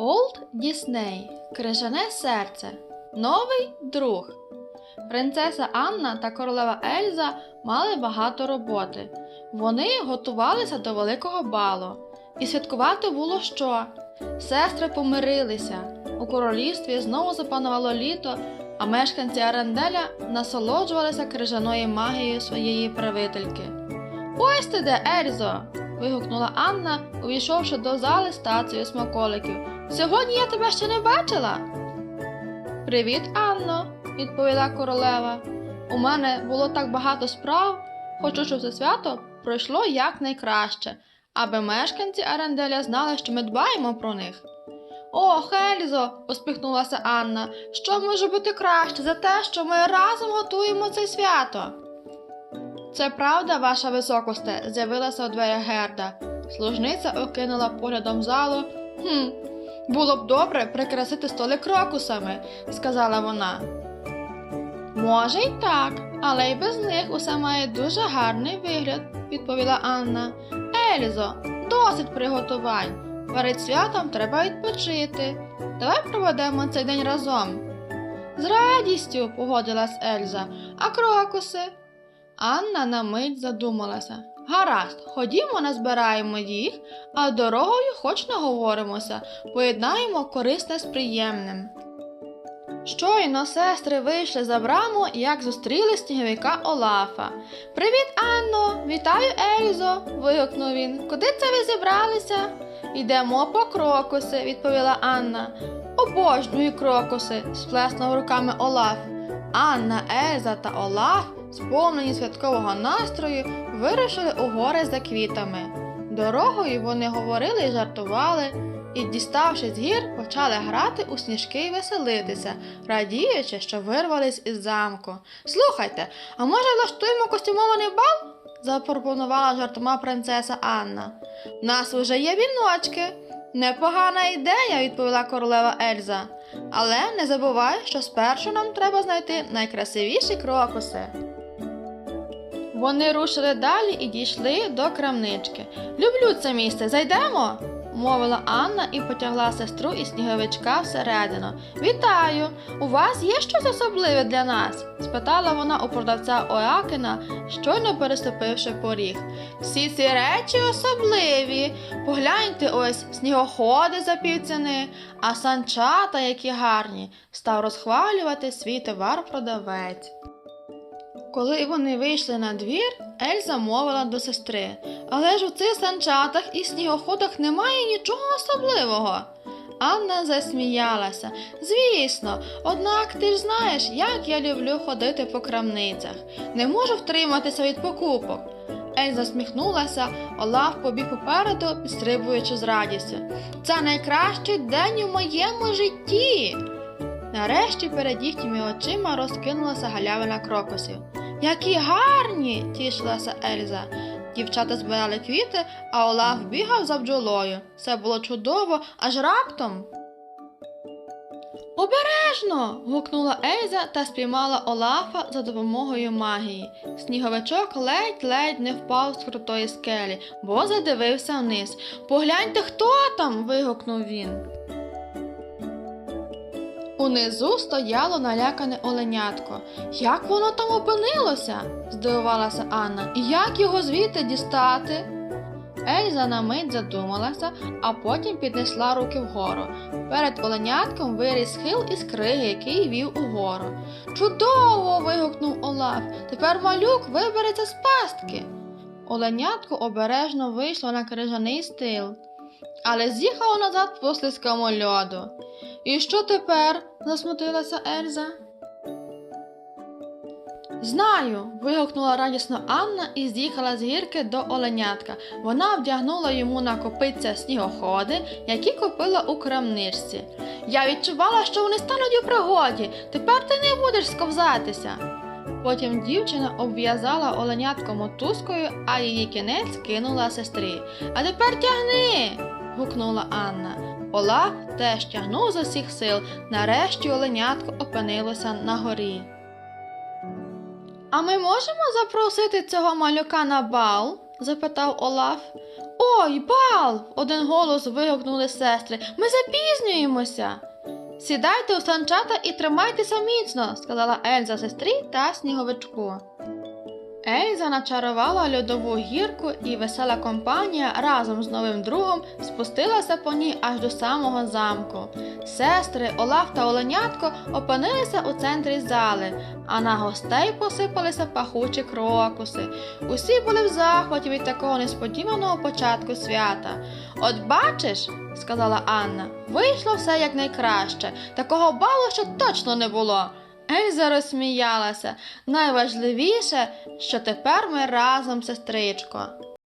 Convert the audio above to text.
Олд Дісней. Крижане серце. Новий друг. Принцеса Анна та королева Ельза мали багато роботи. Вони готувалися до великого балу. І святкувати було що? Сестри помирилися. У королівстві знову запанувало літо, а мешканці Аранделя насолоджувалися крижаною магією своєї правительки. Ось ти де, Ельзо! вигукнула Анна, увійшовши до зали стацією смаколиків. Сьогодні я тебе ще не бачила. Привіт, Анно, відповіла королева. У мене було так багато справ. Хочу, щоб це свято пройшло якнайкраще, аби мешканці Аренделя знали, що ми дбаємо про них. Ох, Ельзо, усміхнулася Анна, що може бути краще за те, що ми разом готуємо це свято. Це правда, ваша високосте, з'явилася у дверях Герда. Служниця окинула поглядом залу. Хм, було б добре прикрасити столи крокусами, сказала вона. Може, й так, але й без них усе має дуже гарний вигляд, відповіла Анна. Ельзо, досить приготувань. Перед святом треба відпочити. Давай проведемо цей день разом. З радістю, погодилась Ельза, а крокуси? Анна на мить задумалася. Гаразд, ходімо, назбираємо їх, а дорогою хоч наговоримося, поєднаємо корисне з приємним. Щойно сестри вийшли за браму, як зустріли сніговика Олафа. Привіт, Анно! Вітаю, Ельзо! вигукнув він. Куди це ви зібралися? Йдемо по крокуси, відповіла Анна. Обожнюю крокуси, сплеснув руками Олаф. Анна, Ельза та Олаф, сповнені святкового настрою, вирушили у гори за квітами. Дорогою вони говорили і жартували, і, діставши з гір, почали грати у сніжки і веселитися, радіючи, що вирвались із замку. Слухайте, а може влаштуємо костюмований бал? запропонувала жартома принцеса Анна. У нас уже є віночки. Непогана ідея, відповіла королева Ельза. Але не забувай, що спершу нам треба знайти найкрасивіші крокуси. Вони рушили далі і дійшли до крамнички. Люблю це місце, зайдемо? мовила Анна і потягла сестру і сніговичка всередину. Вітаю! У вас є щось особливе для нас? спитала вона у продавця Оакина, щойно переступивши поріг. Всі ці речі особливі. Погляньте ось снігоходи за півціни, а санчата, які гарні, став розхвалювати свій товар продавець. Коли вони вийшли на двір, Ельза мовила до сестри. Але ж у цих санчатах і снігоходах немає нічого особливого. Анна засміялася. Звісно, однак ти ж знаєш, як я люблю ходити по крамницях. Не можу втриматися від покупок. Ельза сміхнулася, Олаф побіг попереду, підстрибуючи з радістю. Це найкращий день у моєму житті. Нарешті перед їхніми очима розкинулася галявина крокусів. Які гарні! тішилася Ельза. Дівчата збирали квіти, а Олаф бігав за бджолою. Це було чудово, аж раптом. Обережно. гукнула Ельза та спіймала Олафа за допомогою магії. Сніговичок ледь-ледь не впав з крутої скелі, бо задивився вниз. Погляньте, хто там. вигукнув він. Унизу стояло налякане оленятко. Як воно там опинилося? здивувалася Анна. І як його звідти дістати? Ельза на мить задумалася, а потім піднесла руки вгору. Перед оленятком виріс схил із криги, який вів угору. Чудово. вигукнув Олаф. Тепер малюк вибереться з пастки. Оленятко обережно вийшло на крижаний стил, але з'їхало назад по слизькому льоду. І що тепер? засмутилася Ельза. Знаю. вигукнула радісно Анна і з'їхала з гірки до оленятка. Вона вдягнула йому на копиця снігоходи, які купила у крамничці. Я відчувала, що вони стануть у пригоді. Тепер ти не будеш сковзатися. Потім дівчина обв'язала оленятко мотузкою, а її кінець кинула сестрі. А тепер тягни. гукнула Анна. Олаф теж тягнув з усіх сил, нарешті оленятко опинилося на горі. А ми можемо запросити цього малюка на бал? запитав Олаф. Ой, бал! один голос вигукнули сестри. Ми запізнюємося. Сідайте у санчата і тримайтеся міцно, сказала Ельза сестрі та сніговичку. Ельза начарувала льодову гірку, і весела компанія разом з новим другом спустилася по ній аж до самого замку. Сестри, Олаф та Оленятко опинилися у центрі зали, а на гостей посипалися пахучі крокуси. Усі були в захваті від такого несподіваного початку свята. От бачиш, сказала Анна, вийшло все якнайкраще. Такого балу ще точно не було. Ельза розсміялася. Найважливіше, що тепер ми разом, сестричко.